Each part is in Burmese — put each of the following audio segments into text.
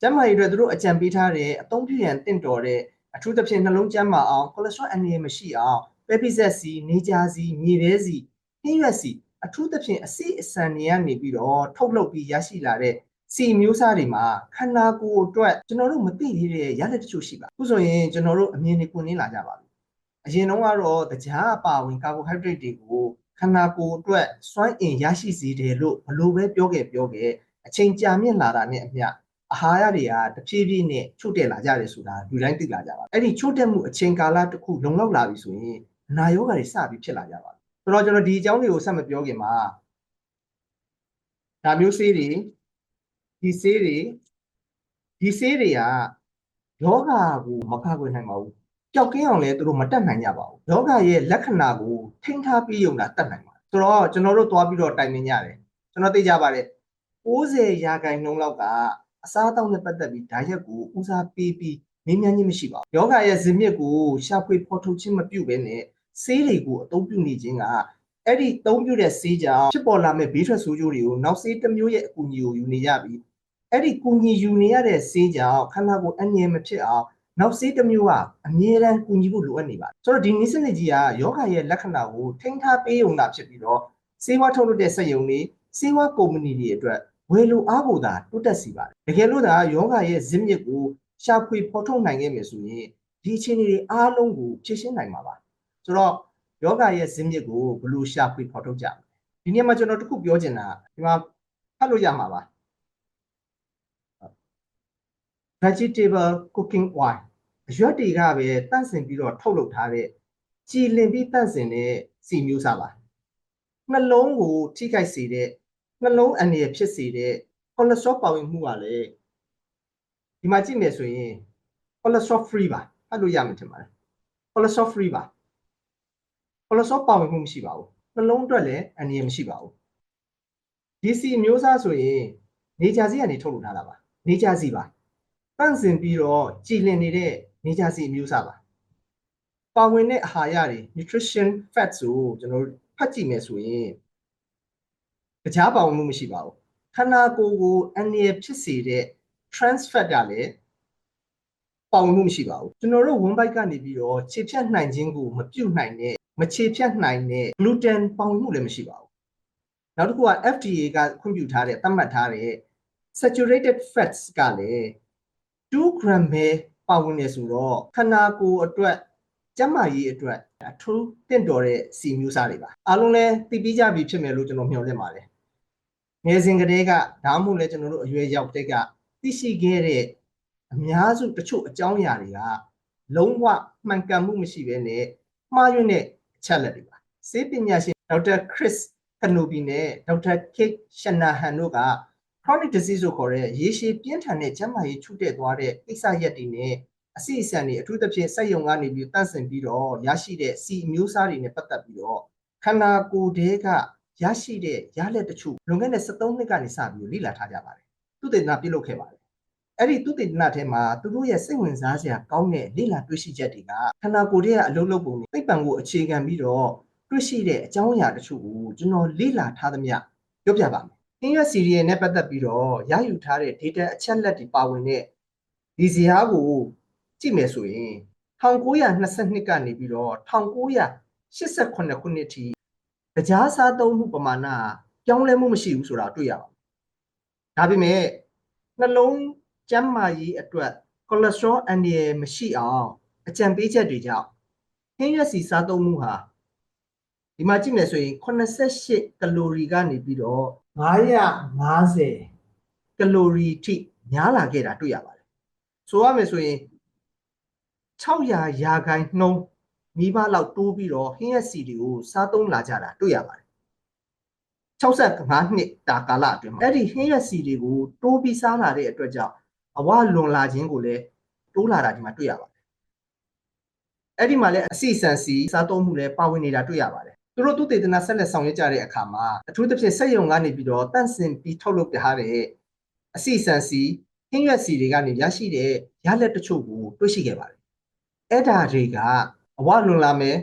ကျန်းမာရေးအတွက်သူတို့အကြံပေးထားတဲ့အသုံးပြုရန်တင့်တော်တဲ့အထူးသဖြင့်နှလုံးကျန်းမာအောင်ကိုလက်စထရောအန်နီမရှိအောင်ပဲပိဆက်စီနေကြစီမြေပဲစီဟင်းရွက်စီအထူးသဖြင့်အစိအစံတွေကနေပြီးတော့ထုတ်လုပ်ပြီးရရှိလာတဲ့စီမျိုးစားတွေမှာခန္ဓာကိုယ်အတွက်ကျွန်တော်တို့မသိသေးတဲ့ရလက်တချို့ရှိပါအခုဆိုရင်ကျွန်တော်တို့အမြင်တွေပွင့်လင်းလာကြပါပြီအရင်တုန်းကတော့တရားအပါဝင်ကာဘိုဟိုက်ဒရိတ်တွေကိုခန္ဓာကိုယ်အတွက်စွမ်းအင်ရရှိစေတယ်လို့ဘလို့ပဲပြောခဲ့ပြောခဲ့အချိန်ကြာမြင့်လာတာနဲ့အမျှ အာဟာရတွေကတဖြည်းဖြည်းနဲ့ချို့တက်လာကြတယ်ဆိုတာလူတိုင်းသိလာကြပါအဲ့ဒီချို့တက်မှုအချိန်ကာလတစ်ခုလုံလောက်လာပြီဆိုရင်နာယောဂါတွေစပြီးဖြစ်လာကြပါဆိုတော့ကျွန်တော်ဒီအကြောင်းတွေကိုဆက်မပြောခင်မှာဒါမျိုးဆေးတွေဒီဆေးတွေဒီဆေးတွေကယောဂါကိုမကာကွယ်နိုင်ပါဘူးကြောက်ကင်းအောင်လည်းသူတို့မတက်နိုင်ကြပါဘူးယောဂရဲ့လက္ခဏာကိုထိန်းထားပြီးုံတာတက်နိုင်ပါတယ်ဆိုတော့ကျွန်တော်တို့သွားပြီးတော့တိုင်ပင်ကြတယ်ကျွန်တော်သိကြပါတယ်60ရာခိုင်နှုန်းလောက်က အစားအသောက်နဲ့ပတ်သက်ပြီးဓာရက်ကိုဦးစားပေးပြီးမင်းမြန်းခြင်းမရှိပါဘူးယောဂရဲ့ဇင်မြစ်ကိုရှာဖွေဖော်ထုတ်ခြင်းမပြုဘဲနဲ့ဆေးတွေကိုအသုံးပြုနေခြင်းကအဲ့ဒီအသုံးပြုတဲ့ဆေးကြောင့်ဖြစ်ပေါ်လာမဲ့ဘေးထွက်ဆိုးကျိုးတွေကိုနောက်ဆေးတစ်မျိုးရဲ့အကူအညီကိုယူနေရပြီးအဲ့ဒီကူညီယူနေရတဲ့ဆေးကြောင့်ခန္ဓာကိုယ်အငြင်းမဖြစ်အောင်နောက်ဆေးတစ်မျိုးကအမြဲတမ်းကူညီဖို့လိုအပ်နေပါတယ်ဆိုတော့ဒီနည်းစနစ်ကြီးကယောဂရဲ့လက္ခဏာကိုထိန်းထားပေးုံတာဖြစ်ပြီးတော့ဆေးဝါးထုတ်လုပ်တဲ့စက်ရုံတွေဆေးဝါးကုမ္ပဏီတွေအတွက် ဝယ်လိုအားကိုသာတိုးတက်စေပါတယ်တကယ်လို့သာယောဂရဲ့ဇစ်မြစ်ကိုရှာဖွေဖော်ထုတ်နိုင်ခဲ့မယ်ဆိုရင်ဒီအခြေအနေတွေအားလုံးကိုဖြည့်ရှင်းနိုင်မှာပါဆိုတော့ယောဂရဲ့ဇစ်မြစ်ကိုဘယ်လိုရှာဖွေဖော်ထုတ်ကြမလဲဒီနေ့မှာကျွန်တော်တခုပြောချင်တာဒီမှာဖတ်လို့ရမှာပါ vegetable cooking oil အရွက်တွေကပဲတန့်စင်ပြီးတော့ထုတ်လုပ်ထားတဲ့ကြည်လင်ပြီးတန့်စင်တဲ့စီမျိုးစားပါနှလုံးကိုထိခိုက်စေတဲ့ နှလုံးအန္တရာယ်ဖြစ်စေတဲ့ cholesterol ပါဝင်မှုကလည်းဒီမှာကြည့်မယ်ဆိုရင် cholesterol free ပါဖတ်လို့ရမှာထင်ပါတယ် cholesterol free ပါ cholesterol ပါဝင်မှုမရှိပါဘူးနှလုံးအတွက်လည်းအန္တရာယ်မရှိပါဘူးဒီစီမျိုးစားဆိုရင်နေကြစီကနေထုတ်လုပ်ထားတာပါနေကြစီပါတန့်စင်ပြီးတော့ကြည်လင်နေတဲ့နေကြစီအမျိုးအစားပါပါဝင်တဲ့အာဟာရတွေ nutrition fats ကိုကျွန်တော်တို့ဖတ်ကြည့်မယ်ဆိုရင် ကြားပါဝင်မှုမရှိပါဘူးခန္ဓာကိုယ်ကိုအန္တရာယ်ဖြစ်စေတဲ့ trans fat ကလည်းပါဝင်မှုမရှိပါဘူးကျွန်တော်တို့ဝမ်ဘိုက်ကနေပြီးတော့ခြေဖြတ်နိုင်ခြင်းကိုမပြုတ်နိုင်တဲ့မခြေဖြတ်နိုင်တဲ့ gluten ပါဝင်မှုလည်းမရှိပါဘူးနောက်တစ်ခုက FDA ကခွင့်ပြုထားတဲ့သတ်မှတ်ထားတဲ့ saturated fats ကလည်း2 gram ပဲပါဝင်နေဆိုတော့ခန္ဓာကိုယ်အတွက်ကျန်းမာရေးအတွက်အထူးတင့်တော်တဲ့စီမျိုးစားတွေပါအားလုံးလည်းသိပြီးကြပြီဖြစ်မယ်လို့ကျွန်တော်မျှော်လင့်ပါတယ် ငယ်စဉ်ကတည်းကဒါမှမဟုတ်လည်းကျွန်တော်တို့အရွယ်ရောက်တဲ့ကသိရှိခဲ့တဲ့အများစုတချို့အကြောင်းအရာတွေကလုံးဝမှန်ကန်မှုမရှိဘဲနဲ့မှားယွင်းတဲ့အချက်လက်တွေပါစေပညာရှင်ဒေါက်တာခရစ်ကနိုဘီနဲ့ဒေါက်တာကိတ်ရှနာဟန်တို့က chronic disease လို့ခေါ်တဲ့ရေရှည်ပြင်းထန်တဲ့ကျန်းမာရေးချုတဲ့သွားတဲ့ကိစ္စရက်တွေနဲ့အစီအစံတွေအထူးသဖြင့်စက်ယုံကနေပြီးတန့်စင်ပြီးတော့ရရှိတဲ့စီမျိုးစားတွေနဲ့ပတ်သက်ပြီးတော့ခန္ဓာကိုယ်တဲက ရရှိတဲ့ရလက်တချို့လွန်ခဲ့တဲ့73နှစ်ကနေစပြီးလေ့လာထားကြပါတယ်သူတေသနာပြုလုပ်ခဲ့ပါတယ်အဲ့ဒီသူတေသနာထဲမှာသူတို့ရဲ့စိတ်ဝင်စားစရာကောင်းတဲ့လေ့လာတွေ့ရှိချက်တွေကခန္ဓာကိုယ်ရဲ့အလုံးလုံးပုံနဲ့သိပ္ပံကိုအခြေခံပြီးတော့တွေ့ရှိတဲ့အကြောင်းအရာတချို့ကိုကျွန်တော်လေ့လာထားသမျှပြောပြပါမယ်။ NUS serial နဲ့ပတ်သက်ပြီးတော့ရယူထားတဲ့ data အချက်လက်တွေပါဝင်တဲ့ဒီဇာတ်ကိုကြည့်မယ်ဆိုရင်1922ကနေပြီးတော့1988ခုနှစ်ထိ ကြားစားသုံးမှုပမာဏပြောင်းလဲမှုမရှိဘူးဆိုတာတွေ့ရပါတယ်။ဒါပေမဲ့နှလုံးကျန်းမာရေးအတွက် cholesterol အန္တရာယ်မရှိအောင်အကြံပေးချက်တွေကြောင့်ဟင်းရွက်စီစားသုံးမှုဟာဒီမှာကြည့်မယ်ဆိုရင်88ကီလိုရီကနေပြီးတော့950ကီလိုရီထိများလာခဲ့တာတွေ့ရပါတယ်။ဆိုရမယ်ဆိုရင်600ရာခိုင်နှုန်း မိဘလောက်တိုးပြီးတော့ဟင်းရက်စီတွေကိုစားသုံးလာကြတာတွေ့ရပါတယ်65နှစ်တာကာလအတွင်းမှာအဲ့ဒီဟင်းရက်စီတွေကိုတိုးပြီးစားလာတဲ့အတွက်ကြောင့်အဝလွန်လာခြင်းကိုလည်းတိုးလာတာဒီမှာတွေ့ရပါတယ်အဲ့ဒီမှာလည်းအစီစံစီစားသုံးမှုလည်းပါဝင်နေတာတွေ့ရပါတယ်သူတို့သူတေသနာဆက်လက်ဆောင်ရွက်ကြတဲ့အခါမှာအထူးသဖြင့်စက်ရုံကနေပြီးတော့တန့်စင်ပြီးထုတ်လုပ်ထားတဲ့အစီစံစီဟင်းရွက်စီတွေကနေရရှိတဲ့ရလက်တချို့ကိုတွေ့ရှိခဲ့ပါတယ်အဲ့ဒါတွေက အဝလွန်လာမယ်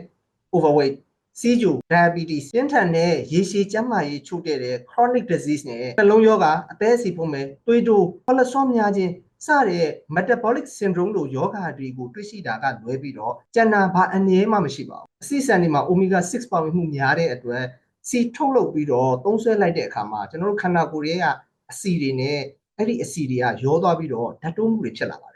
overweight စီးကျူ diabetes စင်းထန်တဲ့ရေရှည်ကျန်းမာရေးချို့တဲ့တဲ့ chronic disease နဲ့နှလုံးရောဂါအသေးအစီဖုံးမယ်သွေးတိုး cholesterol များခြင်းစတဲ့ metabolic syndrome လို့ယောဂတွေကိုတွေ့ရှိတာကလွဲပြီးတော့ကျန်တာဘာအနေမှမရှိပါဘူးအစိဆန်တွေမှာ omega 6ပါဝင်မှုများတဲ့အတွက်စီထုတ်လုပ်ပြီးတော့သုံးဆွဲလိုက်တဲ့အခါမှာကျွန်တော်တို့ခန္ဓာကိုယ်ရဲ့အဆီတွေနဲ့အဲ့ဒီအဆီတွေကရောသွားပြီးတော့ဓာတ်တိုးမှုတွေဖြစ်လာပါတယ်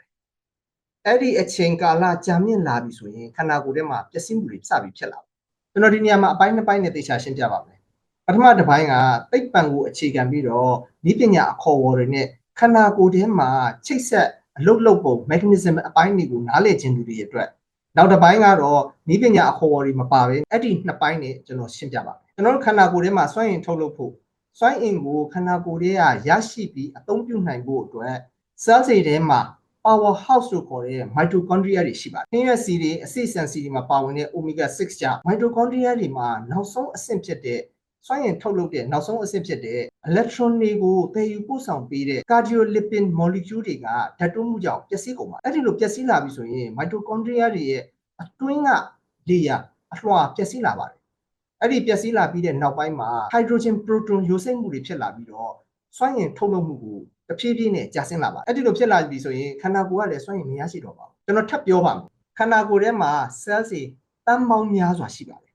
အဲ့ဒီအချိန်ကာလကြာမြင့်လာပြီဆိုရင်ခန္ဓာကိုယ်ထဲမှာပျက်စီးမှုတွေစပြီးဖြစ်လာတယ်ကျွန်တော်ဒီနေရာမှာအပိုင်းနှစ်ပိုင်းနဲ့သေချာရှင်းပြပါမယ်ပထမတစ်ပိုင်းကသိပ္ပံကိုအခြေခံပြီးတော့ဤပညာအခေါ်အဝေါ်တွေနဲ့ခန္ဓာကိုယ်ထဲမှာချိတ်ဆက်အလုတ်လုတ်ပုံ mechanism အပိုင်းတွေကိုနားလည်ခြင်းလူတွေအတွက်နောက်တစ်ပိုင်းကတော့ဤပညာအခေါ်အဝေါ်တွေမပါဘဲအဲ့ဒီနှစ်ပိုင်းနဲ့ကျွန်တော်ရှင်းပြပါမယ်ကျွန်တော်တို့ခန္ဓာကိုယ်ထဲမှာစွမ်းအင်ထုတ်လုပ်ဖို့စွမ်းအင်ကိုခန္ဓာကိုယ်ထဲကရရှိပြီးအသုံးပြုနိုင်ဖို့အတွက် cell တွေထဲမှာ power house လို့ခေါ်တဲ့ mitochondria တွေရှိပါတယ်။နှင်းရွက်စီတွေအစိဆန်စီတွေမှာပါဝင်တဲ့ omega 6ကြောင့် mitochondria တွေမှာနောက်ဆုံးအဆင့်ဖြစ်တဲ့စွမ်းရည်ထုတ်လုပ်တဲ့နောက်ဆုံးအဆင့်ဖြစ်တဲ့ electron တွေကိုတည်ယူပို့ဆောင်ပေးတဲ့ cardiolipin molecule တွေကဓာတ်တိုးမှုကြောင့်ပျက်စီးကုန်ပါတယ်။အဲ့ဒီလိုပျက်စီးလာပြီဆိုရင် mitochondria တွေရဲ့အတွင်းက layer အလွှာပျက်စီးလာပါတယ်။အဲ့ဒီပျက်စီးလာပြီးတဲ့နောက်ပိုင်းမှာ hydrogen proton ယိုစိမ့်မှုတွေဖြစ်လာပြီးတော့စွမ်းရည်ထုတ်လုပ်မှုကို တဖြည်းဖြည်းနဲ့ကျဆင်းလာပါအဲ့ဒီလိုဖြစ်လာပြီဆိုရင်ခန္ဓာကိုယ်ကလည်းစွမ်းရည်မရရှိတော့ပါဘူးကျွန်တော်ထပ်ပြောပါမယ်ခန္ဓာကိုယ်ထဲမှာ cell တွေတန်းပေါင်းများစွာရှိပါတယ်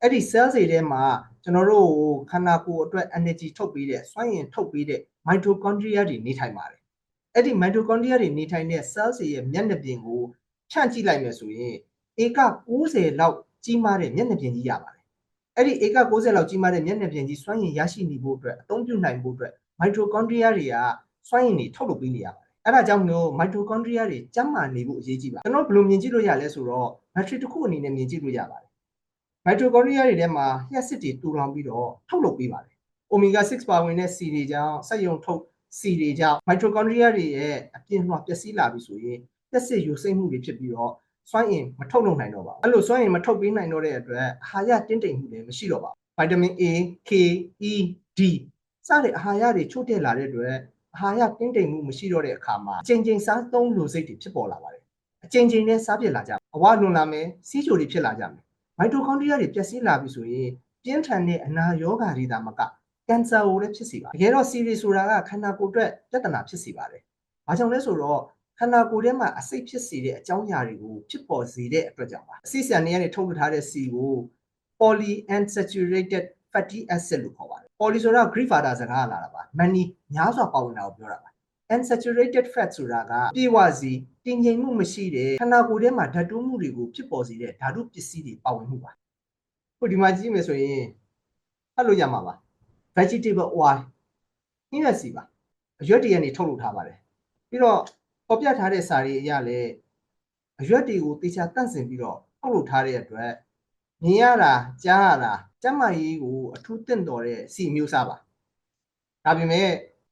အဲ့ဒီ cell တွေထဲမှာကျွန်တော်တို့ခန္ဓာကိုယ်အတွက် energy ထုတ်ပေးတဲ့စွမ်းရည်ထုတ်ပေးတဲ့ mitochondria တွေနေထိုင်ပါတယ်အဲ့ဒီ mitochondria တွေနေထိုင်တဲ့ cell တွေရဲ့မျက်နှာပြင်ကိုဖြန့်ကြည့်လိုက်မယ်ဆိုရင်ဧက90လောက်ကြီးမားတဲ့မျက်နှာပြင်ကြီးရပါတယ်အဲ့ဒီဧက90လောက်ကြီးမားတဲ့မျက်နှာပြင်ကြီးစွမ်းရည်ရရှိနေဖို့အတွက်အသုံးပြုနိုင်ဖို့အတွက် mitochondria တွေက စွမ်းရည်တွေထုတ်လုပ်ပေးနေရပါတယ်အဲ့ဒါကြောင့်မလို့ mitochondria တွေကျန်းမာနေဖို့အရေးကြီးပါကျွန်တော်ဘယ်လိုမြင်ကြည့်လို့ရလဲဆိုတော့ battery တစ်ခုအနေနဲ့မြင်ကြည့်လို့ရပါတယ် mitochondria တွေထဲမှာလျှက်စစ်တွေတူလောင်ပြီးတော့ထုတ်လုပ်ပေးပါတယ် omega 6ပါဝင်တဲ့ C တွေကြောင့်စက်ရုံထုတ် C တွေကြောင့် mitochondria တွေရဲ့အပြင်လွှာပျက်စီးလာပြီဆိုရင်လျှက်စစ်ယူစိမ့်မှုတွေဖြစ်ပြီးတော့စွမ်းအင်မထုတ်လုပ်နိုင်တော့ပါဘူးအဲ့လိုစွမ်းအင်မထုတ်ပေးနိုင်တော့တဲ့အတွက်အာဟာရတင်းတိမ်မှုလည်းမရှိတော့ပါဘူး vitamin A K E D စတဲ့အာဟာရတွေချို့တဲ့လာတဲ့အတွက် အာဟာရတင်းတိမ်မှုမရှိတော့တဲ့အခါမှာအချိန်ချင်းစားသုံးလိုစိတ်တွေဖြစ်ပေါ်လာပါတယ်အချိန်ချင်းနဲ့စားပြစ်လာကြအဝလွန်လာမယ်စီးချိုတွေဖြစ်လာကြမယ်မိုက်တိုကွန်ဒရီယာတွေပျက်စီးလာပြီဆိုရင်ပြင်းထန်တဲ့အနာရောဂါတွေဒါမကကင်ဆာကိုလည်းဖြစ်စေပါတယ်တကယ်တော့စီရီဆိုတာကခန္ဓာကိုယ်အတွက်ပြဿနာဖြစ်စေပါတယ်ဘာကြောင့်လဲဆိုတော့ခန္ဓာကိုယ်ထဲမှာအဆိပ်ဖြစ်စေတဲ့အကြောင်းအရာတွေကိုဖြစ်ပေါ်စေတဲ့အတွက်ကြောင့်ပါအဆိပ်ဆန်တွေကနေထုတ်လွှတ်ထားတဲ့စီကို polyunsaturated fatty acid လို့ခေါ်ပါတယ် poly ဆိုတာ Greek ဘာသာစကားလာတာပါ many များစွာပါဝင်တာကိုပြောတာပါ unsaturated fat ဆိုတာကပြေဝစီတည်ငြိမ်မှုမရှိတဲ့ခန္ဓာကိုယ်ထဲမှာဓာတ်တိုးမှုတွေကိုဖြစ်ပေါ်စေတဲ့ဓာတုပစ္စည်းတွေပါဝင်မှုပါခုဒီမှာကြည့်မယ်ဆိုရင်ဖတ်လို့ရမှာပါ vegetable oil နှင်းရစီပါအရွက်တွေကနေထုတ်လုပ်ထားပါတယ်ပြီးတော့ပေါ်ပြထားတဲ့စာတွေအရလည်းအရွက်တွေကိုတေချာတန့်စင်ပြီးတော့ထုတ်လုပ်ထားတဲ့အတွက်မြင်ရတာကြားရတာ ကျန်းမာရေးကိုအထူးတင့်တော်တဲ့စီမျိုးစားပါဒါပေမဲ့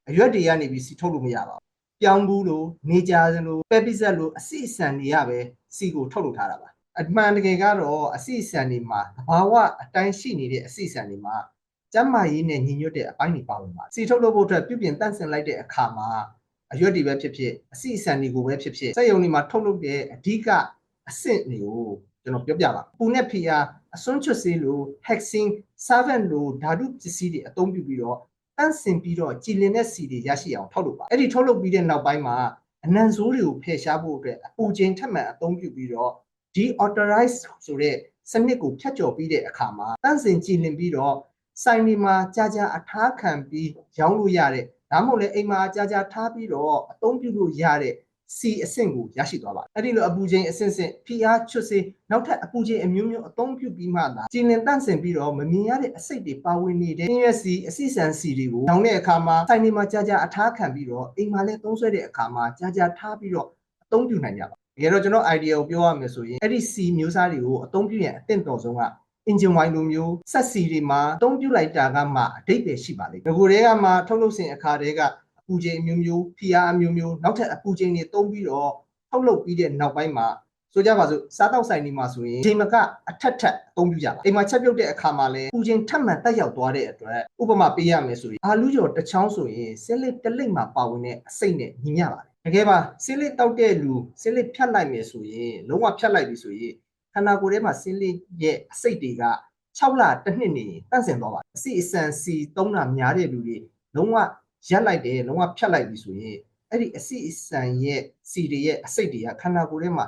အရွက်တွေကနေပြီးစီထုတ်လို့မရပါဘူးပြောင်းဘူးလို့နေကြစလို့ပဲပိဆက်လို့အစီအစံတွေကပဲစီကိုထုတ်လုပ်ထားတာပါအမှန်တကယ်ကတော့အစီအစံတွေမှာသဘာဝအတိုင်းရှိနေတဲ့အစီအစံတွေမှာကျန်းမာရေးနဲ့ညီညွတ်တဲ့အပိုင်းတွေပါဝင်ပါစီထုတ်လုပ်ဖို့အတွက်ပြုပြင်တန့်စင်လိုက်တဲ့အခါမှာအရွက်တွေပဲဖြစ်ဖြစ်အစီအစံတွေကိုပဲဖြစ်ဖြစ်စက်ရုံတွေမှာထုတ်လုပ်တဲ့အဓိကအဆင့်တွေကိုကျွန်တော်ပြောပြပါပူနဲ့ဖီယာ အစွန်းချွတ်စေးလို့ hexing servant လို့ဓာတုပစ္စည်းတွေအသုံးပြုပြီးတော့တန့်စင်ပြီးတော့ကြည်လင်တဲ့စီတွေရရှိအောင်ထုတ်လုပ်ပါအဲ့ဒီထုတ်လုပ်ပြီးတဲ့နောက်ပိုင်းမှာအနံဆိုးတွေကိုဖယ်ရှားဖို့အတွက်အပူချိန်ထပ်မံအသုံးပြုပြီးတော့ deauthorize ဆိုတဲ့စနစ်ကိုဖြတ်ကျော်ပြီးတဲ့အခါမှာတန့်စင်ကြည်လင်ပြီးတော့ဆိုင်ဒီမှာကြာကြာအထားခံပြီးရောင်းလို့ရတဲ့ဒါမှမဟုတ်လည်းအိမ်မှာကြာကြာထားပြီးတော့အသုံးပြုလို့ရတဲ့ စီအဆင့်ကိုရရှိသွားပါတယ်အဲ့ဒီလိုအပူချိန်အဆင့်ဆင့်ဖိအားချွတ်စေနောက်ထပ်အပူချိန်အမျိုးမျိုးအသုံးပြုပြီးမှသာကျင်လင်တန့်စင်ပြီးတော့မမြင်ရတဲ့အစိတ်တွေပါဝင်နေတဲ့င်းရွက်စီအစိဆန်စီတွေကိုတောင်းတဲ့အခါမှာဆိုင်နေမှာကြာကြာအထားခံပြီးတော့အိမ်မှာလည်းသုံးဆွဲတဲ့အခါမှာကြာကြာထားပြီးတော့အသုံးပြုနိုင်ကြပါတကယ်တော့ကျွန်တော် idea ကိုပြောရမယ်ဆိုရင်အဲ့ဒီစီမျိုးစားတွေကိုအသုံးပြုရင်အသင့်တော်ဆုံးက engine wine လိုမျိုးဆက်စီတွေမှာအသုံးပြုလိုက်တာကမှအတိတ်ပဲရှိပါလိမ့်မယ်။ဒီကိုယ်တည်းကမှထုတ်လုပ်စဉ်အခါတည်းကအ ပူချိန်အမျိုးမျိုးဖိအားအမျိုးမျိုးနောက်ထပ်အပူချိန်တွေသုံးပြီးတော့ထုတ်လုပ်ပြီးတဲ့နောက်ပိုင်းမှာဆိုကြပါစို့စားတောက်ဆိုင်တွေမှာဆိုရင်ချိန်မကအထက်ထက်အသုံးပြုကြပါအိမ်မှာချက်ပြုတ်တဲ့အခါမှာလည်းပူချိန်ထပ်မံတက်ရောက်သွားတဲ့အတွက်ဥပမာပေးရမယ်ဆိုရင်အာလူးကျော်တစ်ချောင်းဆိုရင်ဆင်းလက်တစ်လိမ့်မှာပါဝင်တဲ့အစိတ်နဲ့ညီမျှပါတယ်တကယ်ပါဆင်းလက်တောက်တဲ့လူဆင်းလက်ဖြတ်လိုက်မယ်ဆိုရင်လုံးဝဖြတ်လိုက်ပြီဆိုရင်ခန္ဓာကိုယ်ထဲမှာဆင်းလက်ရဲ့အစိတ်တွေက6လတစ်နှစ်နေတန့်စင်သွားပါတယ်အစီအစံစီသုံးတာများတဲ့လူတွေလုံးဝ ရက်လိုက်တယ်လုံးဝဖြတ်လိုက်ပြီဆိုရင်အဲ့ဒီအစီအစံရဲ့စီတွေရဲ့အစိတ်တွေကခန္ဓာကိုယ်ထဲမှာ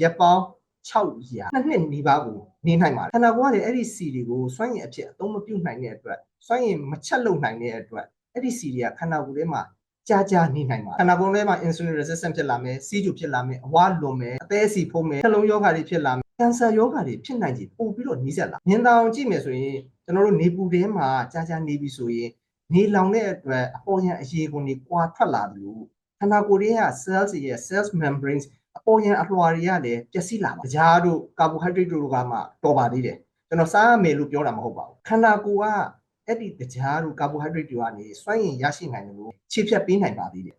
ရက်ပေါင်း600နှစ်နှစ်နီးပါးကိုနေနိုင်ပါတယ်ခန္ဓာကိုယ်ကလည်းအဲ့ဒီစီတွေကိုစွန့်ရင်အဖြစ်အသုံးမပြုနိုင်တဲ့အတွက်စွန့်ရင်မချက်လုံနိုင်တဲ့အတွက်အဲ့ဒီစီတွေကခန္ဓာကိုယ်ထဲမှာကြာကြာနေနိုင်ပါတယ်ခန္ဓာကိုယ်ထဲမှာ insulin resistant ဖြစ်လာမယ်စီးကျူဖြစ်လာမယ်အဝါလွန်မယ်အသေးအစီဖုံးမယ်နှလုံးရောဂါတွေဖြစ်လာမယ်ကင်ဆာရောဂါတွေဖြစ်နိုင်ခြေပို့ပြီးတော့နှီးစက်လာမြင်တောင်ကြည့်မယ်ဆိုရင်ကျွန်တော်တို့နေပူထဲမှာကြာကြာနေပြီဆိုရင် နေလောင်တဲ့အတွက်အပေါ်ယံအရေခွန်တွေကွာထွက်လာတယ်လို့ခန္ဓာကိုယ်ထဲက cells တွေရဲ့ cells membranes အပေါ်ယံအလွှာတွေကလည်းပျက်စီးလာပါတခြားတို့ carbohydrate တို့ကမှတော်ပါသေးတယ်ကျွန်တော်စားရမယ်လို့ပြောတာမဟုတ်ပါဘူးခန္ဓာကိုယ်ကအဲ့ဒီတခြားတို့ carbohydrate တွေကနေစွမ်းရည်ရရှိနိုင်တယ်လို့ခြေဖြတ်ပေးနိုင်ပါသေးတယ်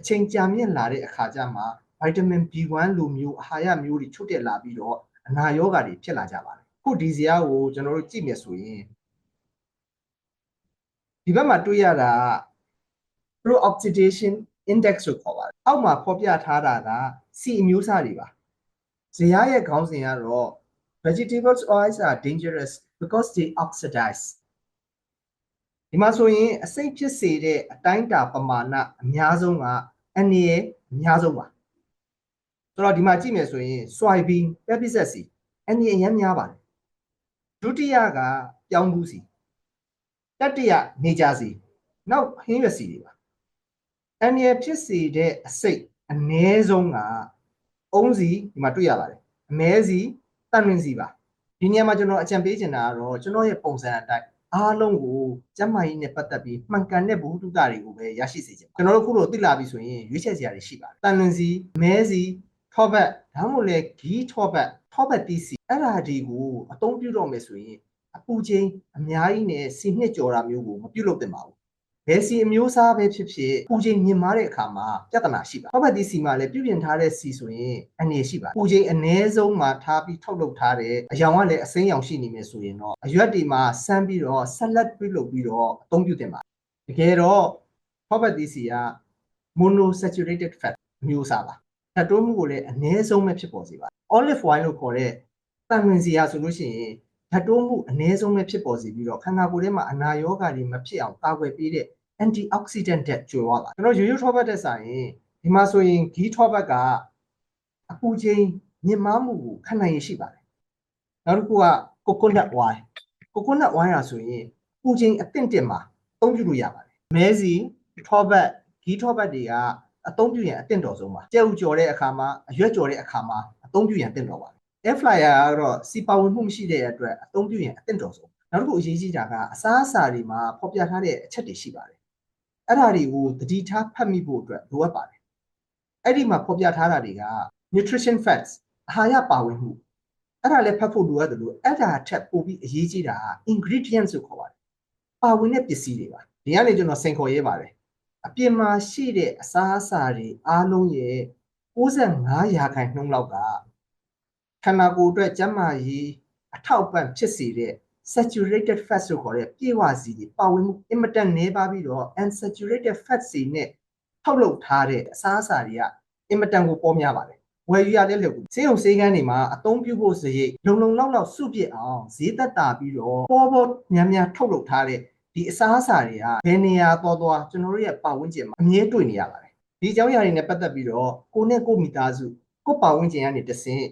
အချိန်ကြာမြင့်လာတဲ့အခါကျမှ vitamin B1 လိုမျိုးအာဟာရမျိုးတွေချုပ်တက်လာပြီးတော့အနာရောဂါတွေဖြစ်လာကြပါတယ်ခုဒီဇီယာကိုကျွန်တော်တို့ကြည့်မယ်ဆိုရင် ဒီဘက်မှာတွေ့ရတာ pro oxidation index ကိုခေါ်ပါတယ်အောက်မှာဖော်ပြထားတာက C အမျိုးအစားတွေပါဇီယာရဲ့ခေါင်းစဉ်ကတော့ vegetables oils are dangerous because they oxidize ဒီမှာဆိုရင်အစိတ်ဖြစ်စေတဲ့အတိုင်းအတာပမာဏအများဆုံးကအနည်းအများဆုံးပါဆိုတော့ဒီမှာကြည့်မယ်ဆိုရင် soybean pepicid စီအနည်းအများများပါတယ်ဒုတိယကပြောင်းဘူးစီ တတိယနေကြစီနောက်ဟင်းရွက်စီတွေပါအနည်းဖြစ်စေတဲ့အစိတ်အနည်းဆုံးကအုံးစီဒီမှာတွေ့ရပါတယ်အမဲစီတန်ရင်စီပါဒီနေရာမှာကျွန်တော်အကြံပေးချင်တာကတော့ကျွန်တော်ရဲ့ပုံစံအတိုင်းအားလုံးကိုကျန်းမာရေးနဲ့ပတ်သက်ပြီးမှန်ကန်တဲ့ဘုဟုတုတတွေကိုပဲရရှိစေချင်ကျွန်တော်တို့ခုလိုသိလာပြီဆိုရင်ရွေးချယ်စရာတွေရှိပါတယ်တန်လွင်စီမဲစီထောဘက်ဒါမှမဟုတ်လေဂီးထောဘက်ထောဘက်တီးစီအဲ့ဒါတွေကိုအသုံးပြုတော့မယ်ဆိုရင် အပူချိန်အများကြီးနဲ့စီနှစ်ကြော်တာမျိုးကိုမပြုလုပ်သင့်ပါဘူးဘယ်စီအမျိုးအစားပဲဖြစ်ဖြစ်ပူချိန်မြင့်မားတဲ့အခါမှာပြဿနာရှိပါထောဘက်တီးစီမှာလည်းပြုပြင်ထားတဲ့စီဆိုရင်အနေရှိပါပူချိန်အနည်းဆုံးမှာထားပြီးထုတ်လုပ်ထားတဲ့အယောင်ကလည်းအစိမ်းရောင်ရှိနေမယ်ဆိုရင်တော့အရွက်တွေမှာဆန်းပြီးတော့ဆက်လက်ပြုလုပ်ပြီးတော့အသုံးပြုသင့်ပါတကယ်တော့ထောဘက်တီးစီက monosaturated fat အမျိုးအစားပါဓာတ်တိုးမှုကိုလည်းအနည်းဆုံးပဲဖြစ်ပေါ်စေပါ olive oil လို့ခေါ်တဲ့တန်ဝင်စီယာဆိုလို့ရှိရင် ဓာတ်တိုးမှုအနည်းဆုံးပဲဖြစ်ပေါ်စေပြီးတော့ခန္ဓာကိုယ်ထဲမှာအနာရောဂါတွေမဖြစ်အောင်ကာကွယ်ပေးတဲ့ antioxidant တဲ့ကျွေးသွားပါကျွန်တော်ရိုးရိုးထောပတ်တဲ့ဆိုင်ဒီမှာဆိုရင်ဂီးထောပတ်ကအပူချိန်မြင့်မားမှုကိုခံနိုင်ရရှိပါတယ်နောက်တစ်ခုက coconut oil coconut oil ရာဆိုရင်အပူချိန်အသင့်တင်မှာအသုံးပြုလို့ရပါတယ်မဲစီထောပတ်ဂီးထောပတ်တွေကအသုံးပြုရင်အသင့်တော်ဆုံးပါကြက်ဥကြော်တဲ့အခါမှာအရွက်ကြော်တဲ့အခါမှာအသုံးပြုရင်အသင့်တော်ပါတယ် air fryer ကတော့စီပါဝင်မှုမရှိတဲ့အတွက်အသုံးပြုရင်အသင့်တော်ဆုံးနောက်တစ်ခုအရေးကြီးတာကအစားအစာတွေမှာဖော်ပြထားတဲ့အချက်တွေရှိပါတယ်အဲ့ဒါတွေကိုသတိထားဖတ်မိဖို့အတွက်လိုအပ်ပါတယ်အဲ့ဒီမှာဖော်ပြထားတာတွေက nutrition facts အာဟာရပါဝင်မှုအဲ့ဒါလည်းဖတ်ဖို့လိုအပ်တယ်လို့အဲ့ဒါထက်ပိုပြီးအရေးကြီးတာက ingredients ကိုခေါ်ပါတယ်ပါဝင်တဲ့ပစ္စည်းတွေပါဒီကနေကျွန်တော်စိန်ခေါ်ရေးပါတယ်အပြင်မှာရှိတဲ့အစားအစာတွေအားလုံးရဲ့65ရာခိုင်နှုန်းလောက်က ခန္ဓာကိုယ်အတွက်ကျန်းမာရေးအထောက်အပံ့ဖြစ်စေတဲ့ saturated fat လို့ခေါ်တဲ့ပြေဝစီတွေပါဝင်မှုအင်မတန်နည်းပါးပြီးတော့ unsaturated fat တွေနဲ့ထုတ်လုပ်ထားတဲ့အစားအစာတွေကအင်မတန်ကိုပေါ်များပါတယ်ဝယ်ယူရတဲ့လျော်ကူစေးုံစေးကန်းတွေမှာအသုံးပြုဖို့စရိတ်လုံလုံလောက်လောက်စုပြစ်အောင်ဈေးသက်တာပြီးတော့ပေါ်ပေါ်များများထုတ်လုပ်ထားတဲ့ဒီအစားအစာတွေကဘယ်နေရာသွားသွားကျွန်တော်တို့ရဲ့ပတ်ဝန်းကျင်မှာအမြဲတွေ့နေရပါတယ်ဒီအကြောင်းအရာတွေနဲ့ပတ်သက်ပြီးတော့ကိုနဲ့ကိုမိသားစုကိုပတ်ဝန်းကျင်ကနေတဆင့်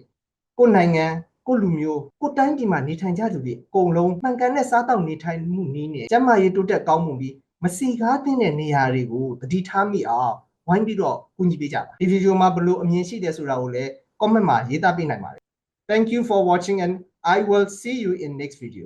ကိုနိုင်ငံကိုလူမျိုးကိုတိုင်းပြည်မှာနေထိုင်ကြသူတွေအကုန်လုံးမှန်ကန်တဲ့စားတောက်နေထိုင်မှုနည်းနဲ့ကျန်းမာရေးတိုးတက်ကောင်းမွန်ပြီးမစီကားတဲ့နေရာတွေကိုတတိထားမိအောင်ဝိုင်းပြီးတော့ကူညီပေးကြပါဒီဗီဒီယိုမှာဘယ်လိုအမြင်ရှိတယ်ဆိုတာကိုလည်း comment မှာရေးသားပေးနိုင်ပါတယ် Thank you for watching and I will see you in next video